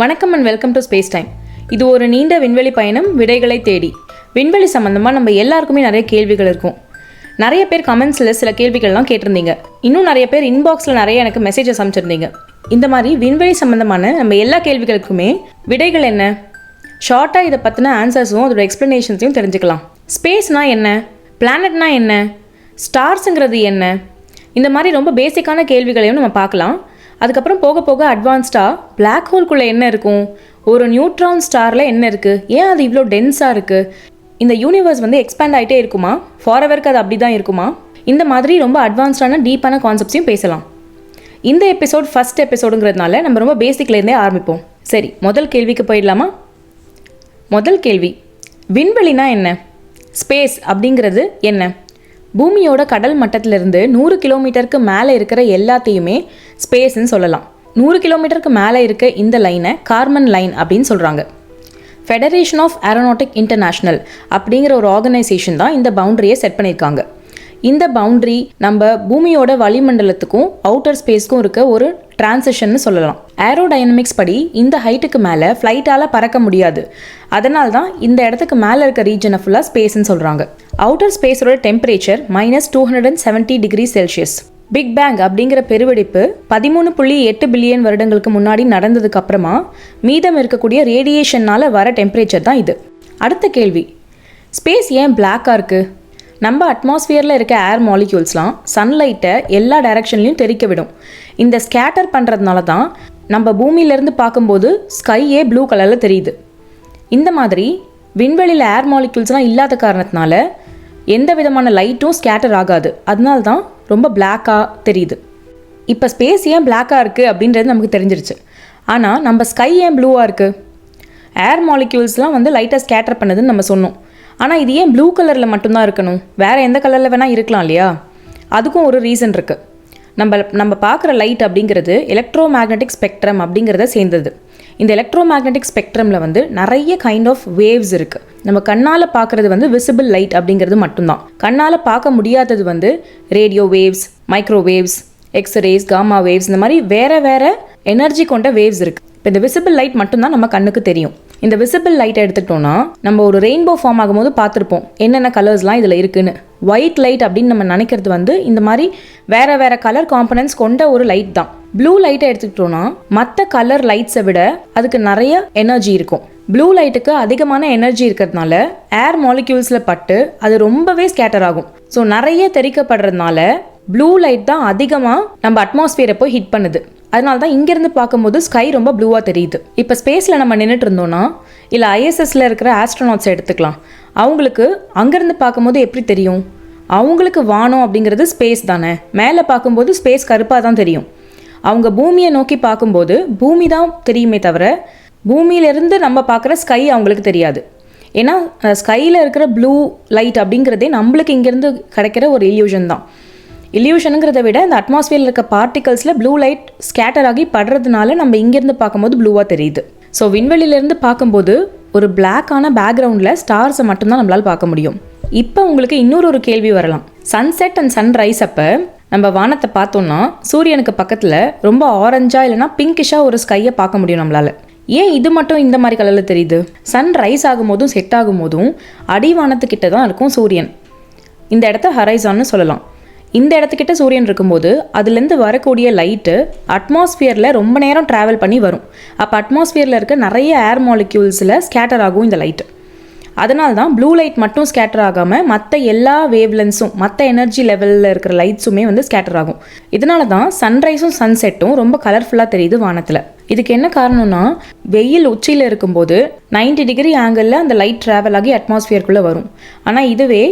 வணக்கம் and welcome to space time இது ஒரு நீண்ட விண்வெளி பயணம் விடைகளை தேடி. விண்வெளி சம்மந்தமாக நம்ம எல்லாருக்குமே நிறைய கேள்விகள் இருக்கும். நிறைய பேர் கமெண்ட்ஸில் சில கேள்விகள்லாம் கேட்டிருந்தீங்க. இன்னும் நிறைய பேர் இன்பாக்ஸில் நிறைய எனக்கு மெசேஜஸ் அமைச்சிருந்தீங்க இந்த மாதிரி விண்வெளி சம்மந்தமான நம்ம எல்லா கேள்விகளுக்குமே விடைகள் என்ன? ஷார்ட்டாக இதை பற்றின ஆன்சர்ஸும் அதோட எக்ஸ்ப்ளனேஷன்ஸையும் தெரிஞ்சுக்கலாம். ஸ்பேஸ்னா என்ன? பிளானட்னா என்ன? ஸ்டார்ஸுங்கிறது என்ன? இந்த மாதிரி ரொம்ப பேசிக்கான கேள்விகளையும் நம்ம பார்க்கலாம். அதுக்கப்புறம் போக போக அட்வான்ஸ்டாக பிளாக் ஹோல்குள்ளே என்ன இருக்கும்? ஒரு நியூட்ரான் ஸ்டாரில் என்ன இருக்குது ஏன் அது இவ்வளோ டென்ஸாக இருக்குது இந்த யூனிவர்ஸ் வந்து எக்ஸ்பேண்ட் ஆகிட்டே இருக்குமா? ஃபாரெவருக்கு அது அப்படி தான் இருக்குமா? இந்த மாதிரி ரொம்ப அட்வான்ஸ்டான டீப்பான கான்செப்ட்ஸையும் பேசலாம். இந்த எபிசோட் ஃபஸ்ட் எபிசோடுங்கிறதுனால நம்ம ரொம்ப பேசிக்லேருந்தே ஆரம்பிப்போம். சரி முதல் கேள்விக்கு போயிடலாமா? முதல் கேள்வி விண்வெளினா என்ன? ஸ்பேஸ் அப்படிங்கிறது என்ன? பூமியோட கடல் மட்டத்திலிருந்து நூறு கிலோமீட்டருக்கு மேலே இருக்கிற எல்லாத்தையுமே ஸ்பேஸ்ன்னு சொல்லலாம். நூறு கிலோமீட்டருக்கு மேலே இருக்க இந்த லைனை கார்மன் லைன் அப்படின்னு சொல்கிறாங்க ஃபெடரேஷன் ஆஃப் ஏரோனாட்டிக் இன்டர்நேஷ்னல் அப்படிங்கிற ஒரு ஆர்கனைசேஷன் தான் இந்த பவுண்டரியை செட் பண்ணியிருக்காங்க. இந்த பவுண்ட்ரி நம்ம பூமியோட வளிமண்டலத்துக்கும் அவுட்டர் ஸ்பேஸ்க்கும் இருக்க ஒரு டிரான்சிஷன்னு சொல்லலாம். ஏரோடைனமிக்ஸ் படி இந்த ஹைட்டுக்கு மேலே ஃப்ளைட்டால் பறக்க முடியாது. அதனால தான் இந்த இடத்துக்கு மேலே இருக்க ரீஜனை ஃபுல்லாக ஸ்பேஸ்ன்னு சொல்கிறாங்க outer ஸ்பேஸோட temperature minus two hundred and seventy degree Celsius big bang அப்படிங்கிற பெருவெடிப்பு பதிமூணு புள்ளி எட்டு பில்லியன் வருடங்களுக்கு முன்னாடி நடந்ததுக்கு அப்புறமா மீதம் இருக்கக்கூடிய ரேடியேஷனால் வர டெம்பரேச்சர் தான் இது. அடுத்த கேள்வி. ஸ்பேஸ் ஏன் பிளாக்காக இருக்குது நம்ம அட்மாஸ்ஃபியரில் இருக்க ஏர் மாலிக்யூல்ஸ்லாம் சன்லைட்டை எல்லா டைரக்ஷன்லையும் தெரிக்க விடும். இந்த ஸ்கேட்டர் பண்ணுறதுனால தான் நம்ம பூமியிலேருந்து பார்க்கும்போது ஸ்கையே ப்ளூ கலரில் தெரியுது. இந்த மாதிரி விண்வெளியில் ஏர் மாலிக்யூல்ஸ்லாம் இல்லாத காரணத்தினால எந்த விதமான லைட்டும் ஸ்கேட்டர் ஆகாது. அதனால தான் ரொம்ப பிளாக்காக தெரியுது. இப்போ ஸ்பேஸ் ஏன் பிளாக்காக இருக்குது அப்படின்றது நமக்கு தெரிஞ்சிருச்சு. ஆனால் நம்ம ஸ்கை ஏன் ப்ளூவாக இருக்குது ஏர் மாலிக்யூல்ஸ்லாம் வந்து லைட்டாக ஸ்கேட்டர் பண்ணுதுன்னு நம்ம சொன்னோம். ஆனால் இது ஏன் ப்ளூ கலரில் மட்டும்தான் இருக்கணும்? வேறு எந்த கலரில் வேணால் இருக்கலாம் இல்லையா? அதுக்கும் ஒரு ரீசன் இருக்குது நம்ம நம்ம பார்க்குற லைட் அப்படிங்கிறது எலக்ட்ரோ மேக்னட்டிக் ஸ்பெக்ட்ரம் அப்படிங்கிறத சேர்ந்தது. இந்த எலக்ட்ரோ மேக்னெட்டிக் ஸ்பெக்ட்ரமில் வந்து நிறைய கைண்ட் ஆஃப் வேவ்ஸ் இருக்குது நம்ம கண்ணால் பார்க்குறது வந்து விசிபிள் லைட் அப்படிங்கிறது மட்டும்தான். கண்ணால் பார்க்க முடியாதது வந்து radio waves microwaves X-rays gamma waves இந்த மாதிரி வேறு வேறு எனர்ஜி கொண்ட வேவ்ஸ் இருக்குது இப்போ இந்த விசிபிள் லைட் மட்டும்தான் நம்ம கண்ணுக்கு தெரியும். இந்த விசிபிள் லைட்டை எடுத்துக்கிட்டோம்னா நம்ம ஒரு ரெயின்போ ஃபார்ம் ஆகும்போது பார்த்துருப்போம். என்னென்ன கலர்ஸ்லாம் இதில் இருக்குன்னு. ஒயிட் லைட் அப்படின்னு நம்ம நினைக்கிறது வந்து இந்த மாதிரி வேற வேற கலர் காம்பனன்ஸ் கொண்ட ஒரு லைட் தான். ப்ளூ லைட்டை எடுத்துக்கிட்டோம்னா மற்ற கலர் லைட்ஸை விட அதுக்கு நிறைய எனர்ஜி இருக்கும். ப்ளூ லைட்டுக்கு அதிகமான எனர்ஜி இருக்கிறதுனால ஏர் மாலிக்யூல்ஸில் பட்டு அது ரொம்பவே ஸ்கேட்டர் ஆகும். ஸோ நிறைய தெரிக்கப்படுறதுனால ப்ளூ லைட் தான் அதிகமாக நம்ம அட்மாஸ்பியரை போய் ஹிட் பண்ணுது. அதனால தான் இங்கேருந்து பார்க்கும்போது ஸ்கை ரொம்ப ப்ளூவாக தெரியுது. இப்போ ஸ்பேஸில் நம்ம நின்றுட்டு இருந்தோம்னா இல்லை ஐஎஸ்எஸில் இருக்கிற ஆஸ்ட்ரோனாட்ஸை எடுத்துக்கலாம். அவங்களுக்கு அங்கேருந்து பார்க்கும்போது எப்படி தெரியும்? அவங்களுக்கு வானம் அப்படிங்கிறது ஸ்பேஸ் தானே. மேலே பார்க்கும்போது ஸ்பேஸ் கருப்பாக தான் தெரியும். அவங்க பூமியை நோக்கி பார்க்கும்போது பூமி தான் தெரியுமே தவிர பூமியிலேருந்து நம்ம பார்க்குற ஸ்கை அவங்களுக்கு தெரியாது. ஏன்னா ஸ்கையில் இருக்கிற ப்ளூ லைட் அப்படிங்கிறதே நம்மளுக்கு இங்கேருந்து கிடைக்கிற ஒரு இல்யூஷன் தான். இல்யூஷனுங்கிறத விட இந்த அட்மாஸ்பியரில் இருக்க பார்ட்டிகல்ஸில் ப்ளூ லைட் ஸ்கேட்டர் ஆகி படுறதுனால நம்ம இங்கேருந்து பார்க்கும்போது ப்ளூவாக தெரியுது. ஸோ விண்வெளியிலேருந்து பார்க்கும்போது ஒரு பிளாக்கான பேக்ரவுண்டில் ஸ்டார்ஸை மட்டும்தான் நம்மளால் பார்க்க முடியும். இப்போ உங்களுக்கு இன்னொரு ஒரு கேள்வி வரலாம். சன்செட் அண்ட் சன்ரைஸ் அப்போ நம்ம வானத்தை பார்த்தோம்னா சூரியனுக்கு பக்கத்தில் ரொம்ப ஆரஞ்சா இல்லைனா பிங்கிஷாக ஒரு ஸ்கையை பார்க்க முடியும் நம்மளால். ஏன் இது மட்டும் இந்த மாதிரி கலரில் தெரியுது? சன் ரைஸ் ஆகும்போதும் செட் ஆகும்போதும் அடிவானத்துக்கிட்ட தான் இருக்கும் சூரியன். இந்த இடத்த ஹரைசான்னு சொல்லலாம். இந்த இடத்துக்கிட்ட சூரியன் இருக்கும்போது அதுலேருந்து வரக்கூடிய லைட்டு அட்மாஸ்பியரில் ரொம்ப நேரம் ட்ராவல் பண்ணி வரும். அப்போ அட்மாஸ்பியரில் இருக்க நிறைய ஏர் மாலிக்யூல்ஸில் ஸ்கேட்டர் ஆகும் இந்த லைட்டு அதனால தான் ப்ளூ லைட் மட்டும் ஸ்கேட்டர் ஆகாமல் மற்ற எல்லா வேவ்லென்ஸும் மற்ற எனர்ஜி லெவலில் இருக்கிற லைட்ஸுமே வந்து ஸ்கேட்டர் ஆகும். இதனால தான் சன்ரைஸும் சன்செட்டும் ரொம்ப கலர்ஃபுல்லாக தெரியுது வானத்தில். இதுக்கு என்ன காரணம்னா வெயில் உச்சியில் இருக்கும்போது 90 டிகிரி ஆங்கிளில் அந்த லைட் ட்ராவல் ஆகி அட்மாஸ்பியருக்குள்ளே வரும். ஆனால் இதுவே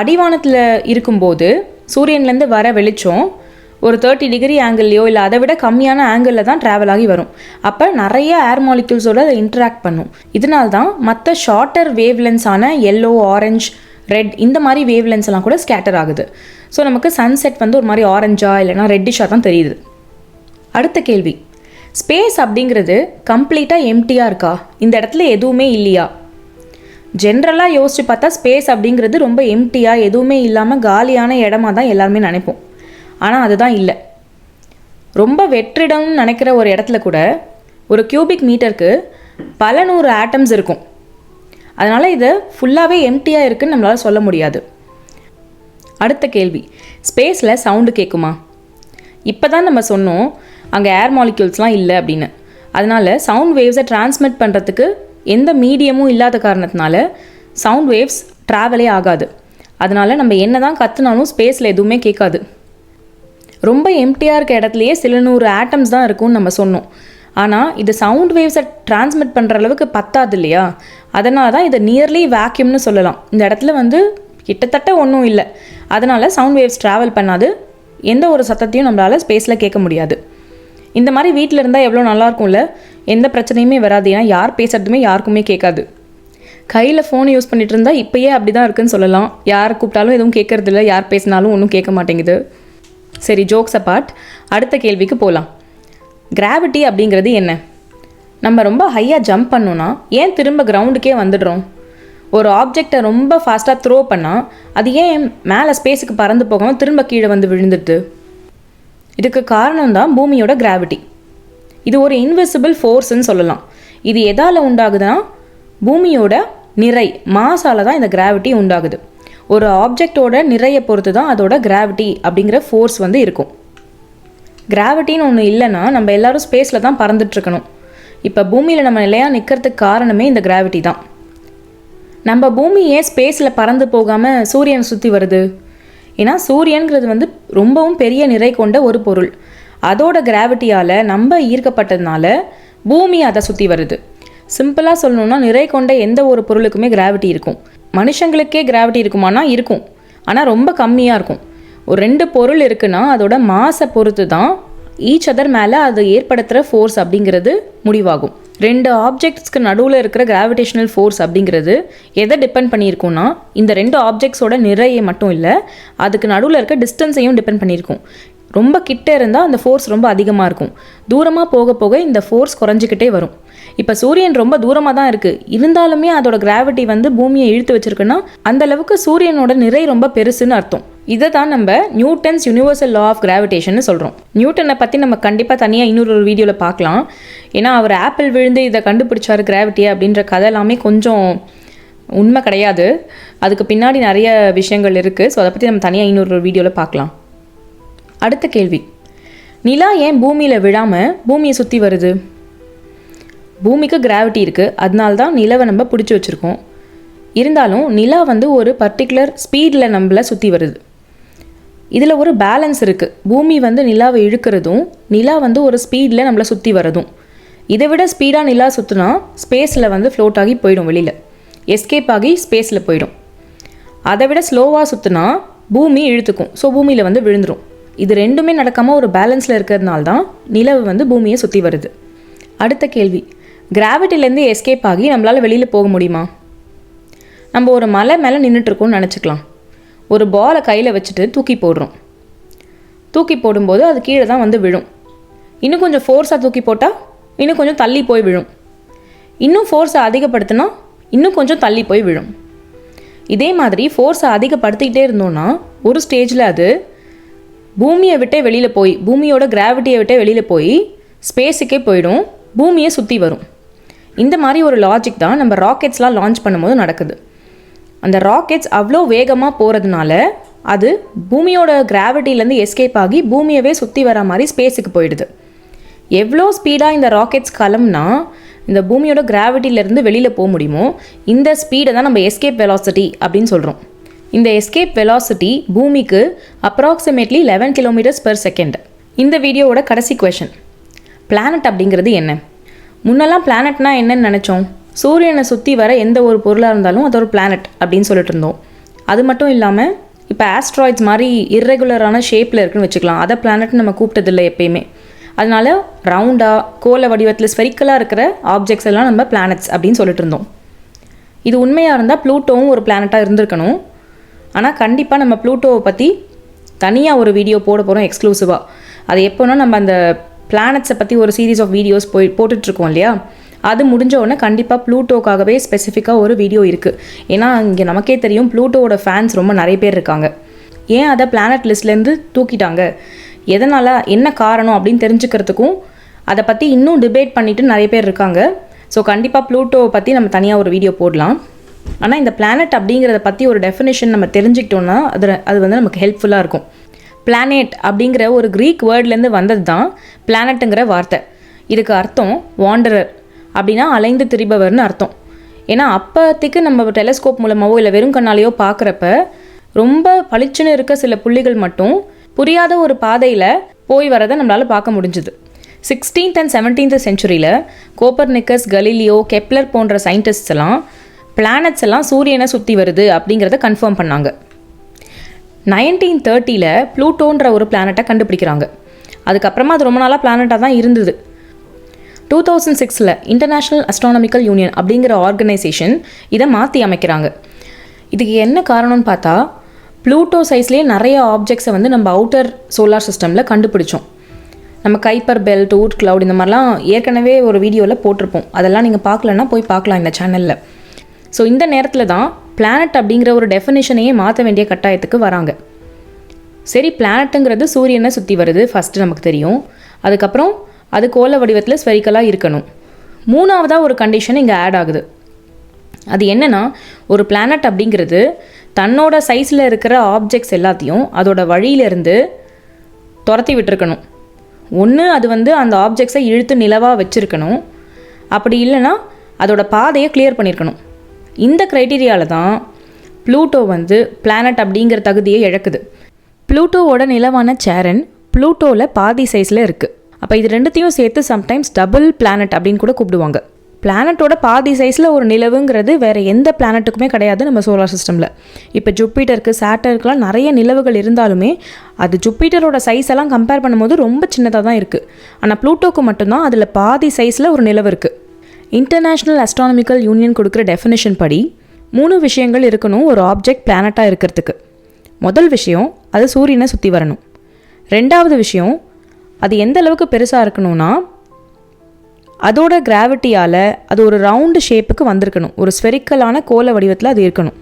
அடிவானத்தில் இருக்கும்போது சூரியன்லேருந்து வர வெளிச்சம் ஒரு தேர்ட்டி டிகிரி ஆங்கிள்லையோ இல்லை அதை விட கம்மியான ஆங்கிளில் தான் ட்ராவல் ஆகி வரும். அப்போ நிறைய ஏர் மாலிக்யூல்ஸோட அதை இன்ட்ராக்ட் பண்ணும். இதனால தான் மற்ற ஷார்ட்டர் வேவ்லென்ஸான எல்லோ ஆரஞ்ச் ரெட் இந்த மாதிரி வேவ்லென்ஸ்லாம் கூட ஸ்கேட்டர் ஆகுது. ஸோ நமக்கு சன்செட் வந்து ஒரு மாதிரி ஆரஞ்சா இல்லைனா ரெட்டிஷாக தான் தெரியுது. அடுத்த கேள்வி. ஸ்பேஸ் அப்படிங்கிறது கம்ப்ளீட்டாக எம்டியாக இருக்கா? இந்த இடத்துல எதுவுமே இல்லையா? ஜென்ரலாக யோசிச்சு பார்த்தா ஸ்பேஸ் அப்படிங்கிறது ரொம்ப எம்டியாக எதுவுமே இல்லாமல் காலியான இடமா தான் எல்லாருமே நினைப்போம். ஆனால் அதுதான் இல்லை. ரொம்ப வெற்றிடம்னு நினைக்கிற ஒரு இடத்துல கூட ஒரு கியூபிக் மீட்டருக்கு பல நூறு ஆட்டம்ஸ் இருக்கும். அதனால் இதை ஃபுல்லாகவே எம்டியாக இருக்குன்னு நம்மளால் சொல்ல முடியாது. அடுத்த கேள்வி. ஸ்பேஸில் சவுண்டு கேட்குமா இப்போ தான் நம்ம சொன்னோம் அங்கே ஏர் மாலிக்யூல்ஸ்லாம் இல்லை அப்படின்னு. அதனால் சவுண்ட் வேவ்ஸை டிரான்ஸ்மிட் பண்ணுறதுக்கு எந்த மீடியமும் இல்லாத காரணத்தினால சவுண்ட் வேவ்ஸ் ட்ராவலே ஆகாது. அதனால் நம்ம என்ன தான் கற்றுனாலும் ஸ்பேஸில் எதுவுமே கேட்காது. ரொம்ப எம்டியாக இருக்க இடத்துலையே சில நூறு ஆட்டம்ஸ் தான் இருக்கும்னு நம்ம சொன்னோம். ஆனால் இது சவுண்ட் வேவ்ஸை டிரான்ஸ்மிட் பண்ணுற அளவுக்கு பத்தாது இல்லையா? அதனால தான் இதை நியர்லி வேக்யூம்னு சொல்லலாம். இந்த இடத்துல வந்து கிட்டத்தட்ட ஒன்றும் இல்லை. அதனால் சவுண்ட் வேவ்ஸ் ட்ராவல் பண்ணாது. எந்த ஒரு சத்தத்தையும் நம்மளால் ஸ்பேஸில் கேட்க முடியாது. இந்த மாதிரி வீட்டில் இருந்தால் எவ்வளோ நல்லா இருக்கும்ல எந்த பிரச்சனையுமே வராது. ஏன்னா யார் பேசுறதுமே யாருக்குமே கேட்காது. கையில் ஃபோன் யூஸ் பண்ணிட்டு இருந்தால் இப்பயே அப்படி தான் இருக்குன்னு சொல்லலாம். யார் கூப்பிட்டாலும் எதுவும் கேட்கறதில்ல. யார் பேசினாலும் ஒன்றும் கேட்க மாட்டேங்குது. சரி ஜோக்ஸ் அப்பார்ட் அடுத்த கேள்விக்கு போகலாம் கிராவிட்டி அப்படிங்கிறது என்ன? நம்ம ரொம்ப ஹையாக ஜம்ப் பண்ணோன்னா ஏன் திரும்ப கிரவுண்டுக்கே வந்துடுறோம்? ஒரு ஆப்ஜெக்டை ரொம்ப ஃபாஸ்ட்டாக த்ரோ பண்ணால் அது ஏன் மேலே ஸ்பேஸுக்கு பறந்து போகாமல் திரும்ப கீழே வந்து விழுந்துட்டு இதுக்கு காரணம் தான் பூமியோட கிராவிட்டி இது ஒரு இன்விசிபிள் ஃபோர்ஸ்ன்னு சொல்லலாம். இது எதால் உண்டாகுதுன்னா பூமியோட நிறை மாசால தான் இந்த கிராவிட்டி உண்டாகுது. ஒரு ஆப்ஜெக்டோட நிறையை பொறுத்து தான் அதோட கிராவிட்டி அப்படிங்கிற ஃபோர்ஸ் வந்து இருக்கும். கிராவிட்டின்னு ஒன்று இல்லைன்னா நம்ம எல்லாரும் ஸ்பேஸில் தான் பறந்துட்டுருக்கணும். இப்போ பூமியில் நம்ம நிலையாக நிற்கிறதுக்கு காரணமே இந்த கிராவிட்டி தான். நம்ம பூமி ஏன் ஸ்பேஸில் பறந்து போகாமல் சூரியனை சுற்றி வருது? ஏன்னா சூரியன்கிறது வந்து ரொம்பவும் பெரிய நிறை கொண்ட ஒரு பொருள். அதோட கிராவிட்டியால் நம்ம ஈர்க்கப்பட்டதுனால பூமி அதை சுற்றி வருது. சிம்பிளாக சொல்லணும்னா நிறை கொண்ட எந்த ஒரு பொருளுக்குமே கிராவிட்டி இருக்கும். மனுஷங்களுக்கே கிராவிட்டி இருக்குமானா இருக்கும். ஆனால் ரொம்ப கம்மியாக இருக்கும். ஒரு ரெண்டு பொருள் இருக்குன்னா அதோட மாசை பொறுத்து தான் ஈச் அதர் மேலே அது ஏற்படுத்துகிற ஃபோர்ஸ் அப்படிங்கிறது முடிவாகும். ரெண்டு ஆப்ஜெக்ட்ஸ்க்கு நடுவில் இருக்கிற கிராவிடேஷனல் ஃபோர்ஸ் அப்படிங்கிறது எதை டிபெண்ட் பண்ணியிருக்கும்னா இந்த ரெண்டு ஆப்ஜெக்ட்ஸோட நிறையை மட்டும் இல்லை அதுக்கு நடுவில் இருக்க டிஸ்டன்ஸையும் டிபெண்ட் பண்ணியிருக்கும். ரொம்ப கிட்ட இருந்தால் அந்த ஃபோர்ஸ் ரொம்ப அதிகமாக இருக்கும். தூரமாக போக போக இந்த ஃபோர்ஸ் குறைஞ்சிக்கிட்டே வரும். இப்போ சூரியன் ரொம்ப தூரமாக தான் இருக்குது இருந்தாலுமே அதோட கிராவிட்டி வந்து பூமியை இழுத்து வச்சிருக்குன்னா அந்த அளவுக்கு சூரியனோட நிறை ரொம்ப பெருசுன்னு அர்த்தம். இதை தான் நம்ம Newton's universal law of gravitation சொல்கிறோம் நியூட்டனை பற்றி நம்ம கண்டிப்பாக தனியாக இன்னொரு ஒரு வீடியோவில் பார்க்கலாம். ஏன்னா அவர் ஆப்பிள் விழுந்து இதை கண்டுபிடிச்சார் கிராவிட்டி அப்படின்ற கதை எல்லாமே கொஞ்சம் உண்மை கிடையாது. அதுக்கு பின்னாடி நிறைய விஷயங்கள் இருக்குது ஸோ அதை பற்றி நம்ம தனியாக இன்னொரு ஒரு வீடியோவில் பார்க்கலாம். அடுத்த கேள்வி. நிலா ஏன் பூமியில் விழாமல் பூமியை சுற்றி வருது? பூமிக்கு கிராவிட்டி இருக்குது அதனால தான் நிலவை நம்ம பிடிச்சி வச்சுருக்கோம். இருந்தாலும் நிலா வந்து ஒரு பர்டிகுலர் ஸ்பீடில் நம்மளை சுற்றி வருது. இதில் ஒரு பேலன்ஸ் இருக்குது பூமி வந்து நிலாவை இழுக்கிறதும் நிலா வந்து ஒரு ஸ்பீடில் நம்மளை சுற்றி வரதும் இதை விட ஸ்பீடாக நிலா சுற்றுனா ஸ்பேஸில் வந்து ஃப்ளோட் ஆகி போயிடும் வெளியில். எஸ்கேப் ஆகி ஸ்பேஸில் போயிடும். அதை விட ஸ்லோவாக சுற்றுனா பூமி இழுத்துக்கும். ஸோ பூமியில் வந்து விழுந்துடும் இது ரெண்டுமே நடக்காமல் ஒரு பேலன்ஸில் இருக்கிறதுனால தான் நிலவு வந்து பூமியை சுற்றி வருது. அடுத்த கேள்வி. கிராவிட்டிலேருந்து எஸ்கேப் ஆகி நம்மளால் வெளியில் போக முடியுமா? நம்ம ஒரு மலை மேலே நின்றுட்டுருக்கோம்னு நினச்சிக்கலாம். ஒரு பாலை கையில் வச்சுட்டு தூக்கி போடுறோம். தூக்கி போடும்போது அது கீழே தான் வந்து விழும். இன்னும் கொஞ்சம் ஃபோர்ஸாக தூக்கி போட்டால் இன்னும் கொஞ்சம் தள்ளி போய் விழும். இன்னும் ஃபோர்ஸை அதிகப்படுத்தினா இன்னும் கொஞ்சம் தள்ளி போய் விழும். இதே மாதிரி ஃபோர்ஸை அதிகப்படுத்திக்கிட்டே இருந்தோம்னா ஒரு ஸ்டேஜில் அது பூமியை விட்டே வெளியில் போய் பூமியோட கிராவிட்டியை விட்டே வெளியில் போய் ஸ்பேஸுக்கே போயிடும். பூமியை சுற்றி வரும். இந்த மாதிரி ஒரு லாஜிக் தான் நம்ம ராக்கெட்ஸ்லாம் லான்ச் பண்ணும்போது நடக்குது. அந்த ராக்கெட்ஸ் அவ்வளோ வேகமாக போகிறதுனால அது பூமியோட கிராவிட்டிலேருந்து எஸ்கேப் ஆகி பூமியவே சுற்றி வர மாதிரி ஸ்பேஸுக்கு போயிடுது. எவ்வளோ ஸ்பீடாக இந்த ராக்கெட்ஸ் கிளம்புனா இந்த பூமியோட கிராவிட்டிலேருந்து வெளியில் போக முடியுமோ இந்த ஸ்பீடை தான் நம்ம எஸ்கேப் வெலாசிட்டி அப்படின்னு சொல்கிறோம் இந்த எஸ்கேப் வெலாசிட்டி பூமிக்கு approximately eleven kilometres per second இந்த வீடியோவோட கடைசி கொஷன் பிளானட் அப்படிங்கிறது என்ன? முன்னெல்லாம் பிளானட்னா என்னன்னு நினச்சோம். சூரியனை சுற்றி வர எந்த ஒரு பொருளாக இருந்தாலும் அது ஒரு பிளானட் அப்படின்னு சொல்லிட்டு இருந்தோம். அது மட்டும் இல்லாமல் இப்போ ஆஸ்ட்ராய்ட்ஸ் மாதிரி இர்ரெகுலரான ஷேப்பில் இருக்குன்னு வச்சுக்கலாம். அதை பிளானட்னு நம்ம கூப்பிட்டதில்லை எப்பயுமே. அதனால ரவுண்டாக கோல வடிவத்தில் ஸ்பெரிக்கலாக இருக்கிற ஆப்ஜெக்ட்ஸ் எல்லாம் நம்ம பிளானட்ஸ் அப்படின்னு சொல்லிட்டு இருந்தோம். இது உண்மையாக இருந்தால் ப்ளூட்டோவும் ஒரு பிளானட்டாக இருந்திருக்கணும். ஆனால் கண்டிப்பாக நம்ம ப்ளூட்டோவை பற்றி தனியாக ஒரு வீடியோ போட போகிறோம் எக்ஸ்க்ளூசிவாக அது எப்போனா நம்ம அந்த பிளானட்ஸை பற்றி ஒரு சீரீஸ் ஆஃப் வீடியோஸ் போய் போட்டுட்ருக்கோம் இல்லையா? அது முடிஞ்ச உடனே கண்டிப்பாக ப்ளூட்டோக்காகவே ஸ்பெசிஃபிக்காக ஒரு வீடியோ இருக்குது ஏன்னா இங்கே நமக்கே தெரியும் ப்ளூட்டோவோட ஃபேன்ஸ் ரொம்ப நிறைய பேர் இருக்காங்க. ஏன் அதை பிளானட் லிஸ்ட்லேருந்து தூக்கிட்டாங்க? எதனால் என்ன காரணம் அப்படின்னு தெரிஞ்சுக்கிறதுக்கும் அதை பற்றி இன்னும் டிபேட் பண்ணிவிட்டு நிறைய பேர் இருக்காங்க. ஸோ கண்டிப்பாக ப்ளூட்டோவை பற்றி நம்ம தனியாக ஒரு வீடியோ போடலாம். ஆனால் இந்த பிளானட் அப்படிங்கிறத பற்றி ஒரு டெஃபினேஷன் நம்ம தெரிஞ்சுக்கிட்டோம்னா அது அது வந்து நமக்கு ஹெல்ப்ஃபுல்லாக இருக்கும். பிளானெட் அப்படிங்கிற ஒரு க்ரீக் வேர்ட்லேருந்து வந்தது தான் பிளானட்டுங்கிற வார்த்தை. இதுக்கு அர்த்தம் வாண்டரர் அப்படின்னா அலைந்து திரிபவர்னு அர்த்தம். ஏன்னா அப்போதைக்கு நம்ம டெலஸ்கோப் மூலமாகவோ இல்லை வெறும் கண்ணாலேயோ பார்க்குறப்ப ரொம்ப பளிச்சுன்னு இருக்க சில புள்ளிகள் மட்டும் புரியாத ஒரு பாதையில் போய் வரதை நம்மளால் பார்க்க முடிஞ்சுது. சிக்ஸ்டீன்த் அண்ட் செவன்டீன்த் செஞ்சுரியில் கோப்பர்னிக்கஸ் கலீலியோ கெப்லர் போன்ற சயின்டிஸ்ட்ஸ் எல்லாம் பிளானட்ஸ் எல்லாம் சூரியனை சுற்றி வருது அப்படிங்கிறத கன்ஃபார்ம் பண்ணாங்க. நைன்டீன் தேர்ட்டியில் ப்ளூட்டோன்ற ஒரு பிளானட்டை கண்டுபிடிக்கிறாங்க. அதுக்கப்புறமா அது ரொம்ப நாளாக பிளானட்டாக தான் இருந்தது. டூ தௌசண்ட் சிக்ஸில் இன்டர்நேஷ்னல் அஸ்ட்ரானமிக்கல் யூனியன் அப்படிங்கிற ஆர்கனைசேஷன் இதை மாற்றி அமைக்கிறாங்க. இதுக்கு என்ன காரணம்னு பார்த்தா ப்ளூட்டோ சைஸ்லேயே நிறைய ஆப்ஜெக்ட்ஸை வந்து நம்ம அவுட்டர் சோலார் சிஸ்டமில் கண்டுபிடிச்சோம். நம்ம கைப்பர் பெல்ட் ஊட் கிளவுட் இந்த மாதிரிலாம் ஏற்கனவே ஒரு வீடியோவில் போட்டிருப்போம். அதெல்லாம் நீங்கள் பார்க்கலன்னா போய் பார்க்கலாம் இந்த சேனலில் ஸோ இந்த நேரத்தில் தான் பிளானட் அப்படிங்கிற ஒரு டெஃபினேஷனையே மாற்ற வேண்டிய கட்டாயத்துக்கு வராங்க. சரி பிளானட்டுங்கிறது சூரியனை சுற்றி வருது ஃபஸ்ட்டு நமக்கு தெரியும். அதுக்கப்புறம் அது கோல வடிவத்தில் ஸ்பெரிக்கலாக இருக்கணும். மூணாவதாக ஒரு கண்டிஷன் இங்கே ஆட் ஆகுது. அது என்னென்னா ஒரு பிளானட் அப்படிங்கிறது தன்னோட சைஸில் இருக்கிற ஆப்ஜெக்ட்ஸ் எல்லாத்தையும் அதோட வழியிலேருந்து துரத்தி விட்டுருக்கணும். ஒன்று அது வந்து அந்த ஆப்ஜெக்ட்ஸை இழுத்து நிலவாக வச்சுருக்கணும். அப்படி இல்லைன்னா அதோட பாதையை கிளியர் பண்ணியிருக்கணும் இந்த க்ரைட்டீரியாவில் தான் ப்ளூட்டோ வந்து பிளானட் அப்படிங்கிற தகுதியை இழக்குது. ப்ளூட்டோவோட நிலவான சேரன் ப்ளூட்டோவில் பாதி சைஸில் இருக்குது அப்போ இது ரெண்டுத்தையும் சேர்த்து சம்டைம்ஸ் டபுள் பிளானட் அப்படின்னு கூட கூப்பிடுவாங்க. பிளானட்டோட பாதி சைஸில் ஒரு நிலவுங்கிறது வேறு எந்த பிளானட்டுக்குமே கிடையாது நம்ம சோலார் சிஸ்டமில் இப்போ ஜூப்பிட்டருக்கு சாட்டருக்குலாம் நிறைய நிலவுகள் இருந்தாலுமே அது ஜூப்பிட்டரோட சைஸ் எல்லாம் கம்பேர் பண்ணும்போது ரொம்ப சின்னதாக தான் இருக்குது ஆனால் ப்ளூட்டோக்கு மட்டும்தான் அதில் பாதி சைஸில் ஒரு நிலவு இருக்குது இன்டர்நேஷ்னல் அஸ்ட்ரானமிக்கல் யூனியன் கொடுக்குற டெஃபினேஷன் படி மூணு விஷயங்கள் இருக்கணும் ஒரு ஆப்ஜெக்ட் பிளானட்டாக இருக்கிறதுக்கு. முதல் விஷயம் அது சூரியனை சுற்றி வரணும். ரெண்டாவது விஷயம் அது எந்த அளவுக்கு பெருசாக இருக்கணும்னா அதோட கிராவிட்டியால் அது ஒரு ரவுண்டு ஷேப்புக்கு வந்திருக்கணும். ஒரு ஸ்பெரிக்கலான கோல வடிவத்தில் அது இருக்கணும்.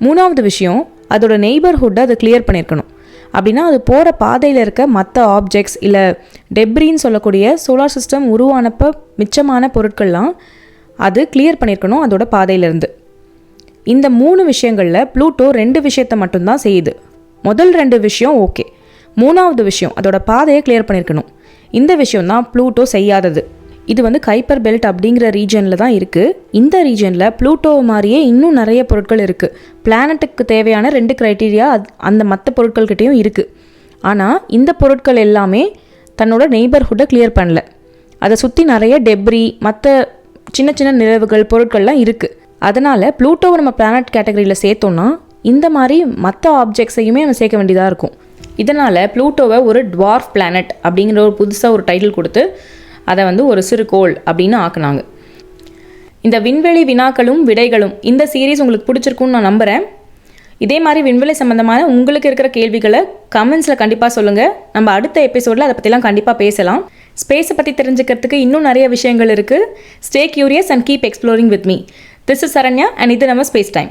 மூணாவது விஷயம் அதோட நெய்பர்ஹுட்டை அது கிளியர் பண்ணியிருக்கணும் அப்படின்னா அது போகிற பாதையில் இருக்க மற்ற ஆப்ஜெக்ட்ஸ் இல்லை டெப்ரின்னு சொல்லக்கூடிய சோலார் சிஸ்டம் உருவானப்போ மிச்சமான பொருட்கள்லாம் அது கிளியர் பண்ணியிருக்கணும் அதோட பாதையிலேருந்து. இந்த மூணு விஷயங்களில் ப்ளூட்டோ ரெண்டு விஷயத்த மட்டும்தான் செய்யுது. முதல் ரெண்டு விஷயம் ஓகே மூணாவது விஷயம் அதோட பாதையை கிளியர் பண்ணியிருக்கணும் இந்த விஷயம் தான் ப்ளூட்டோ செய்யாதது. இது வந்து கைப்பர் பெல்ட் அப்படிங்கிற ரீஜனில் தான் இருக்குது இந்த ரீஜனில் ப்ளூட்டோ மாதிரியே இன்னும் நிறைய பொருட்கள் இருக்குது பிளானட்டுக்கு தேவையான ரெண்டு க்ரைட்டீரியா அந்த மற்ற பொருட்கள்கிட்டையும் இருக்குது ஆனால் இந்த பொருட்கள் எல்லாமே தன்னோட நெய்பர்ஹுட்டை கிளியர் பண்ணல. அதை சுற்றி நிறைய டெப்ரி மற்ற சின்ன சின்ன நிலவுகள் பொருட்கள்லாம் இருக்குது அதனால் ப்ளூட்டோவை நம்ம பிளானட் கேட்டகரியில் சேர்த்தோன்னா இந்த மாதிரி மற்ற ஆப்ஜெக்ட்ஸையுமே நம்ம சேர்க்க வேண்டியதாக இருக்கும். இதனால் ப்ளூட்டோவை ஒரு டுவார்ஃப் பிளானட் அப்படிங்கிற ஒரு புதுசாக ஒரு டைட்டில் கொடுத்து அதை வந்து ஒரு சிறுகோள் அப்படின்னு ஆக்குனாங்க. இந்த விண்வெளி வினாக்களும் விடைகளும் இந்த சீரீஸ் உங்களுக்கு பிடிச்சிருக்குன்னு நான் நம்புகிறேன் இதே மாதிரி விண்வெளி சம்மந்தமான உங்களுக்கு இருக்கிற கேள்விகளை கமெண்ட்ஸில் கண்டிப்பாக சொல்லுங்கள் நம்ம அடுத்த எபிசோடில் அதை பற்றிலாம் கண்டிப்பாக பேசலாம். ஸ்பேஸை பற்றி தெரிஞ்சுக்கிறதுக்கு இன்னும் நிறைய விஷயங்கள் இருக்குது stay curious and keep exploring with me this is Saranya and இது நம்ம ஸ்பேஸ் டைம்